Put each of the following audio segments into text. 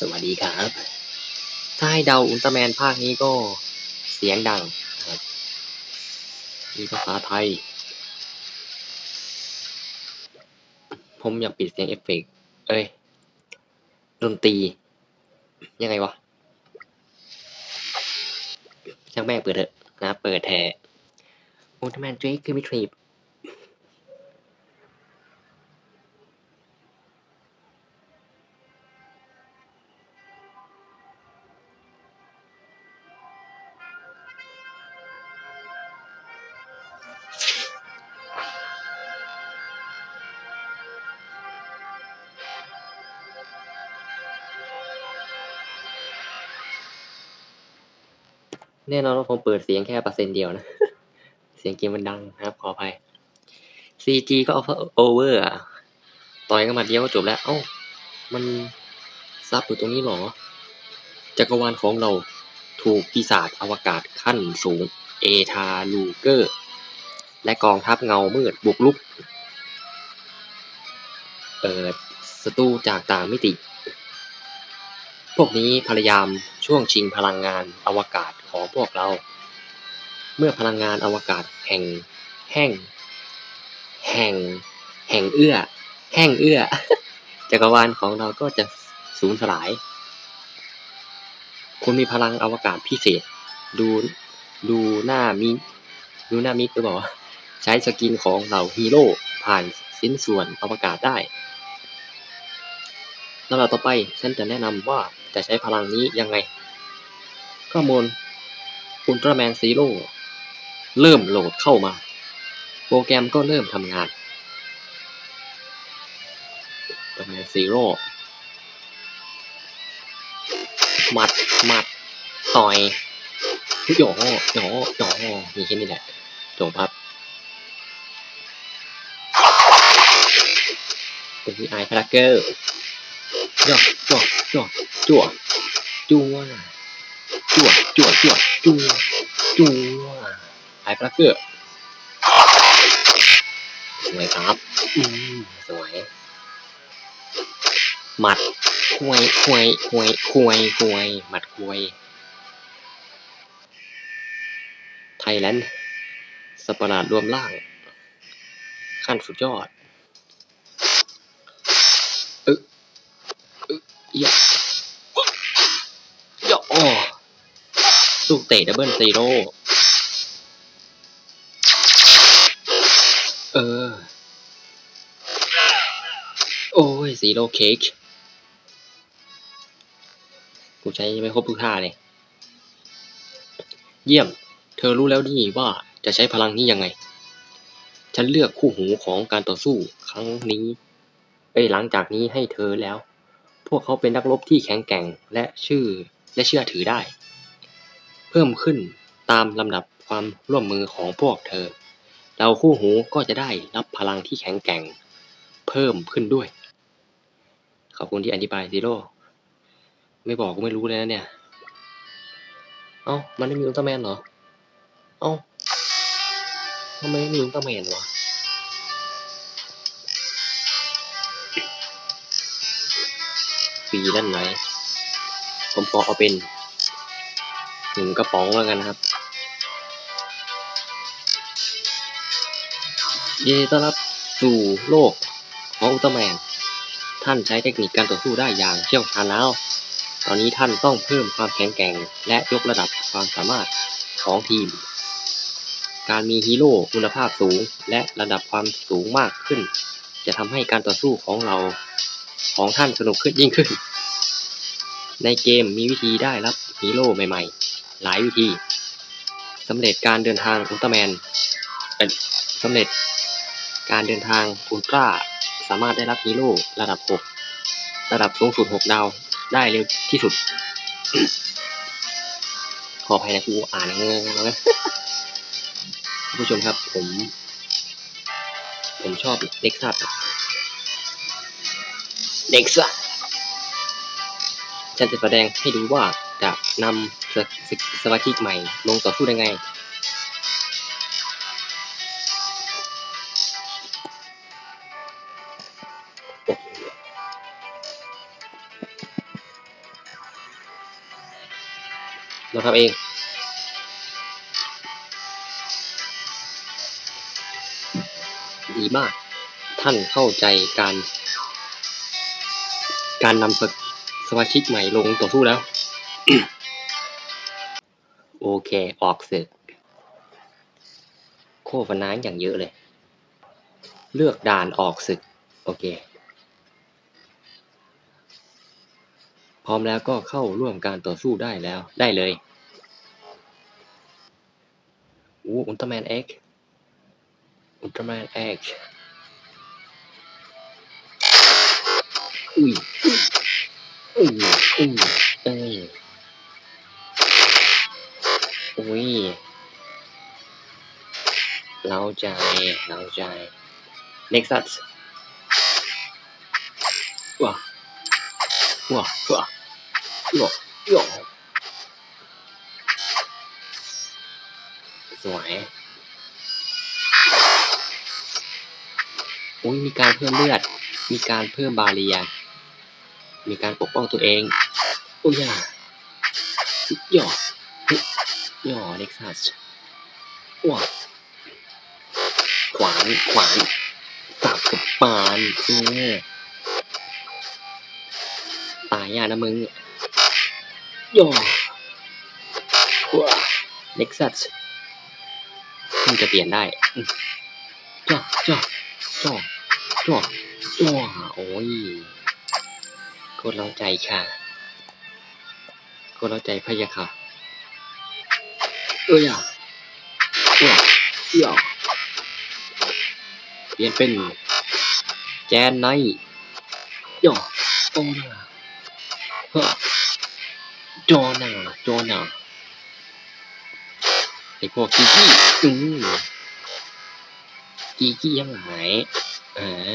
สวัสดีครับ ถ้าให้เดาอุลตร้าแมนภาคนี้ก็เสียงดังครับมีภาษาไทย ผมอยากปิดเสียงเอฟเฟกเอ้ยดนตรี ยังไงวะช่างแม่เปิดเถอะนะ เปิดแทอุลตร้าแมนเจคคือมิทรี แน่นอนว่าผมเปิดเสียงแค่เปอร์เซ็นต์เดียวนะ เสียงเกมมันดังนะครับขออภัย CG ก็โอเวอร์อะต่อยกันมาเดียวก็จบแล้ว เอ้า มันซับอยู่ตรงนี้หรอ จักรวาลของเราถูกปีศาจอวกาศขั้นสูง เอทาลูเกอร์ และกองทัพเงามืดบุกลุก เอ่อศัตรูจากต่างมิติ พวกนี้พยายามช่วงชิงพลังงานอวกาศ ของพวกเรา เมื่อพลังงานอวกาศแห่ง แห่ง แห่ง แห่งเอื้อ แห่งเอื้อ จักรวาลของเราก็จะสูญสลาย คุณมีพลังอวกาศพิเศษ ดูดูหน้ามิดูหน้ามิกหรือเปล่าใช้สกินของเหล่าฮีโร่ผ่านสิ้นส่วนอวกาศได้ลำดับต่อไปฉันจะแนะนำว่าจะใช้พลังนี้ยังไง ข้อมูล อุลตร้าแมนซีโร่เริ่มโหลดเข้ามา โปรแกรมก็เริ่มทำงานตร้าแมนซีโร่หมัดหมัด ต่อยหยอหยอหยอมีแค่นี้แหละจงพับเป็นวีไอพลักเกอร์จ่อจ่อจ่อจั่วจั่ว จั่วจั่วจั่วจั่วจั่วไฮปลักเกอร์สวยครับอืมสวยหมัดควยควยควยควยควยหมัดควยไทยแลนด์สปาร์ดรวมล่าง ขั้นสุดยอดยะ ลูกเตะดับเบิลซีโร่เออ โอ้ยซีโร่เค้กกูใช้ไม่ครบทุกท่าเลย เยี่ยม เธอรู้แล้วนี่ว่าจะใช้พลังนี้ยังไง ฉันเลือกคู่หูของการต่อสู้ครั้งนี้ เอ้ยหลังจากนี้ให้เธอแล้ว พวกเขาเป็นนักรบที่แข็งแกร่งและชื่อและเชื่อถือได้ พิ่มขึ้นตามลำดับความร่วมมือของพวกเธอ เราคู่หูก็จะได้รับพลังที่แข็งแกร่ง เพิ่มขึ้นด้วย ขอบคุณที่อธิบายซีโร่ไม่บอกก็ไม่รู้เลยนะเนี่ย เอ้า มันไม่มีอุลตร้าแมนเหรอ เอ้าทำไมไม่มีอุลตร้าแมนวะปีนั่นไหมผมขอเอาเป็น หนึ่งกระป๋องแล้วกันนะครับยินดีต้อนรับสู่โลกของอุลตร้าแมน ท่านใช้เทคนิคการต่อสู้ได้อย่างเชี่ยวชาญแล้ว ตอนนี้ท่านต้องเพิ่มความแข็งแกร่ง และยกระดับความสามารถของทีม การมีฮีโร่คุณภาพสูงและระดับความสูงมากขึ้น จะทำให้การต่อสู้ของเราของท่านสนุกขึ้นยิ่งขึ้น ในเกมมีวิธีได้รับฮีโร่ใหม่ๆ หลายวิธีสำเร็จการเดินทางอุลตร้าแมนเอ่อสำเร็จการเดินทางอุลตร้าสามารถได้รับฮีโร่ระดับ 6 ระดับสูงสุด 6 ดาว ได้เร็วที่สุด ขออภัยนะกูอ่านเงงๆนะผู้ชมครับผม ผมชอบเด็กซัสเด็กซัสฉันจะแสดงให้ดูว่า จะนำสสสมาชิกใหม่ลงต่อสู้ได้ไง เราทำเองดีมาก ท่านเข้าใจการ การนำสสมาชิกใหม่ลงต่อสู้แล้ว โอเค ออกศึกโคฟนานอย่างเยอะเลย เลือกด่านออกศึก โอเค พร้อมแล้วก็เข้าร่วมการต่อสู้ได้แล้ว ได้เลยโอ้อุลตร้าแมนเอ็กอุลตร้าแมนเอ็กอุ้ยอุ้ยอุ้ย ใจเล้าใจ Nexus ว้าว้าว้าโยโยสวยโอ้ยมีการเพิ่มเลือด มีการเพิ่มบาเรีย มีการปกป้องตัวเอง โอ้ยอะย่อย่อเน็กซัสว้าานขวานสับกับปานเออตายยากนะมึงย่อว้าเน็กซัสมึงจะเปลี่ยนได้จ้อจ้อจ้อจ้อจ้อโอ้ยโคตรเล้าใจค่ะโคตรเล้าใจพะยะค่ะเอ้ยอะว้าย่อ เปลี่ยนเป็นแจนไนย่อโอนาฮะจอนาจอนาไอพวกกีกี้อืมกีกี้ยังหายอ่า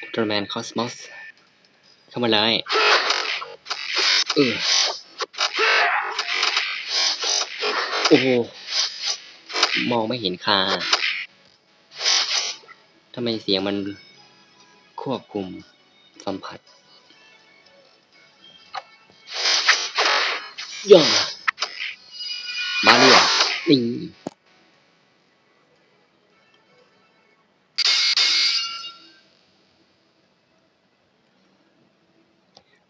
อุตร้าแมนคอสมอสเข้ามาเลยเออโอ้โห มองไม่เห็นคาทำไมเสียงมันควบคุมสัมผัสย่ามาเรียนี่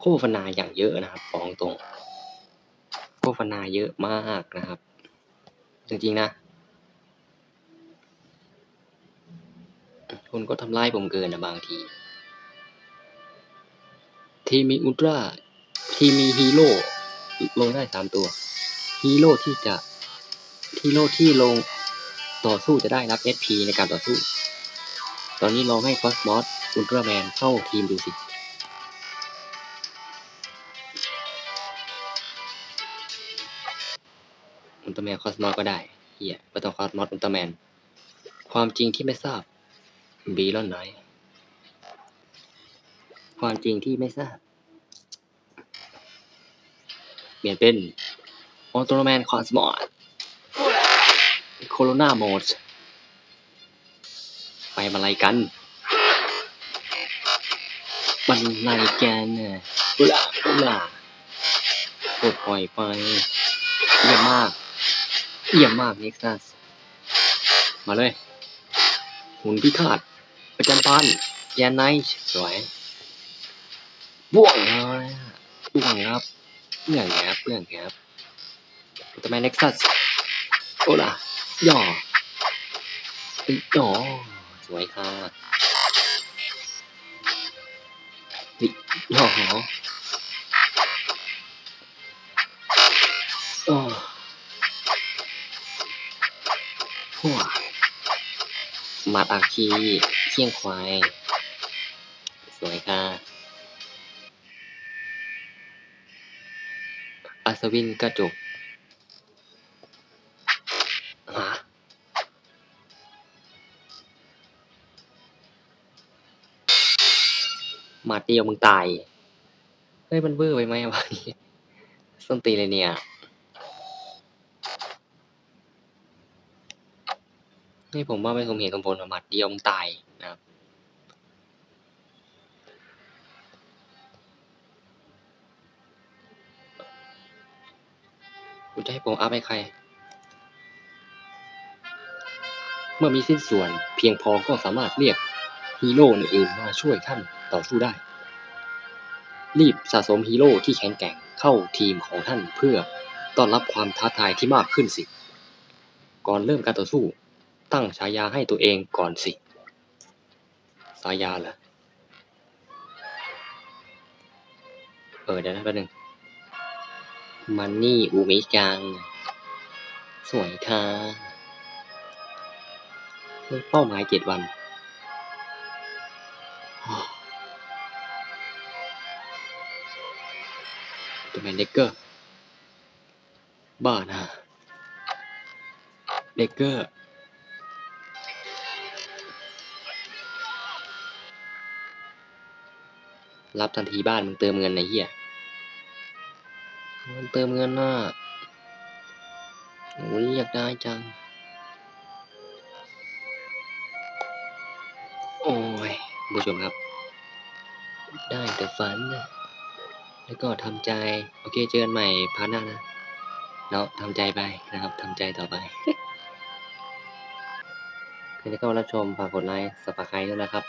โฆษณาอย่างเยอะนะครับบอกตรงโฆษณาเยอะมากนะครับ จริงๆนะ คุณก็ทำร้ายผมเกินนะบางที ทีมมีอุลตร้าทีมมีฮีโร่ลงได้สามตัว ฮีโร่ที่จะฮีโร่ที่ลงต่อสู้จะได้รับ SP ในการต่อสู้ ตอนนี้ลองให้คอสมอสอุลตร้าแมนเข้าทีมดูสิอุลตร้าแมนคอสมอสก็ได้เฮียไม่ต้องคอสมอสอุลตร้าแมน ความจริงที่ไม่ทราบ บีลอนไหน ความจริงที่ไม่ทราบ เปลี่ยนเป็นอ u โต m แมนคอสมอสโคโรนาโหมด ไปมาอะไรกันมันอะไรกันเนี่ยอุลาอุลากดปล่อยไป เยี่ยมมาก เยี่ยมมากเน็กซัส มาเลย หุ่นพิฆาต ประจำพันแยนไนท์สวยบ่วงเลยอะบ่วงครับเรื่องครับเรื่องครับทำไมเน็กซัสโอ้ล่ะย่อเอ้ยย่อสวยค่ะเฮ้ยย่อเหรออ๋อหัวมาดอาคี ที่ยงควาย สวยค่ะ อัศวินกระจกฮะมาดเดียวมึงตาย เฮ้ย มันเวอร์ไปไหมวะนี่ส้นตีเลยเนี่ย นี่ผมว่าไม่สมเหตุสมผลหมัดเดียวมตายนะครับคุณจะให้ผมอัพให้ใคร เมื่อมีสิ้นส่วนเพียงพอก็สามารถเรียกฮีโร่อื่นมาช่วยท่านต่อสู้ได้ รีบสะสมฮีโร่ที่แข็งแกร่งเข้าทีมของท่านเพื่อต้อนรับความท้าทายที่มากขึ้นสิ ก่อนเริ่มการต่อสู้ ตั้งฉายาให้ตัวเองก่อนสิฉายาเหรอ เออเดี๋ยวนะแป๊บนึง มันนี่อูมิจัง สวยค่ะเป้าหมายเจ็ดวันตัวแมนเด็กเกอร์ บ้านะเด็กเกอร์ รับทันทีบ้านมึงเติมเงินในเหี้ยมันเติมเงินน่ะโอ้ยอยากได้จัง โอ้ยผู้ชมครับ ได้แต่ฝันนะแล้วก็ทำใจ โอเคเจอกันใหม่พาร์ทหน้านะเนาะทำใจไปนะครับทำใจต่อไปใครจะเข้ามารับชมฝากกดไลค์สับสไครต์ด้วยนะครับ